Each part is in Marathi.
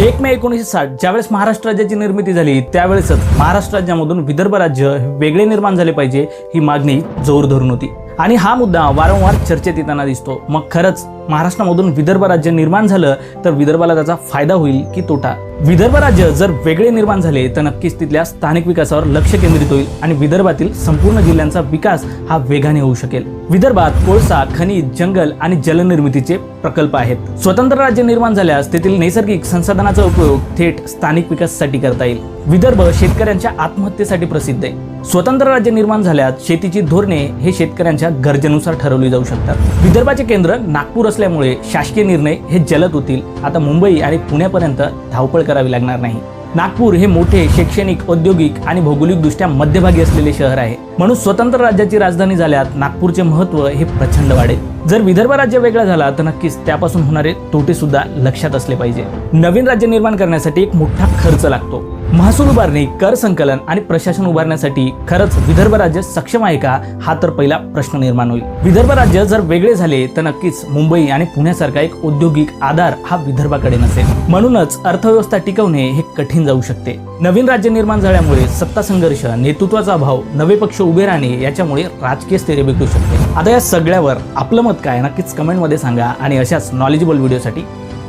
एक मे एकोणीसशे साठ ज्यावेळेस महाराष्ट्र राज्याची निर्मिती झाली त्यावेळेसच महाराष्ट्र राज्यामधून विदर्भ राज्य हे वेगळे निर्माण झाले पाहिजे ही मागणी जोर धरून होती. आणि हा मुद्दा वारंवार चर्चेत येताना दिसतो. मग खरंच महाराष्ट्रामधून विदर्भ राज्य निर्माण झालं तर विदर्भाला त्याचा फायदा होईल की तोटा? विदर्भ राज्य जर वेगळे निर्माण झाले तर नक्कीच तिथल्या स्थानिक विकासावर लक्ष केंद्रित होईल आणि विदर्भातील संपूर्ण जिल्ह्यांचा विकास हा वेगाने होऊ शकेल. विदर्भात कोळसा खनिज जंगल आणि जलनिर्मितीचे प्रकल्प आहेत. स्वतंत्र राज्य निर्माण झाल्यास तेथील नैसर्गिक संसाधनाचा उपयोग थेट स्थानिक विकासासाठी करता येईल. विदर्भ शेतकऱ्यांच्या आत्महत्येसाठी प्रसिद्ध आहे. स्वतंत्र राज्य निर्माण झाल्यास शेतीची धोरणे हे शेतकऱ्यांच्या गरजेनुसार ठरवली जाऊ शकतात. विदर्भाचे केंद्र नागपूर असल्यामुळे शासकीय निर्णय हे जलद होतील. आता मुंबई आणि पुण्यापर्यंत धावपळ करावी लागणार नाही. नागपूर हे मोठे शैक्षणिक औद्योगिक आणि भौगोलिकदृष्ट्या मध्यभागी असलेले शहर आहे. म्हणून स्वतंत्र राज्याची राजधानी झाल्यात नागपूरचे महत्त्व हे प्रचंड वाढेल. जर विदर्भ राज्य वेगळा झाला तर नक्कीच त्यापासून होणारे तोटे सुद्धा लक्षात असले पाहिजे. नवीन राज्य निर्माण करण्यासाठी एक मोठा खर्च लागतो. महसूल उभारणी कर संकलन आणि प्रशासन उभारण्यासाठी खरंच विदर्भ राज्य सक्षम आहे का? हा तर पहिला प्रश्न निर्माण होईल. विदर्भ राज्य जर वेगळे झाले तर नक्कीच मुंबई आणि पुण्यासारखा एक औद्योगिक आधार हा विदर्भाकडे नसेल. म्हणूनच अर्थव्यवस्था टिकवणे हे कठीण जाऊ शकते. नवीन राज्य निर्माण झाल्यामुळे सत्ता संघर्ष नेतृत्वाचा अभाव नवे पक्ष उभे राहणे याच्यामुळे राजकीय स्थैर्य बिघडू शकते. आता या सगळ्यावर आपलं मत काय? नक्कीच कमेंटमध्ये सांगा आणि अशाच नॉलेजेबल व्हिडिओसाठी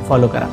फॉलो करा.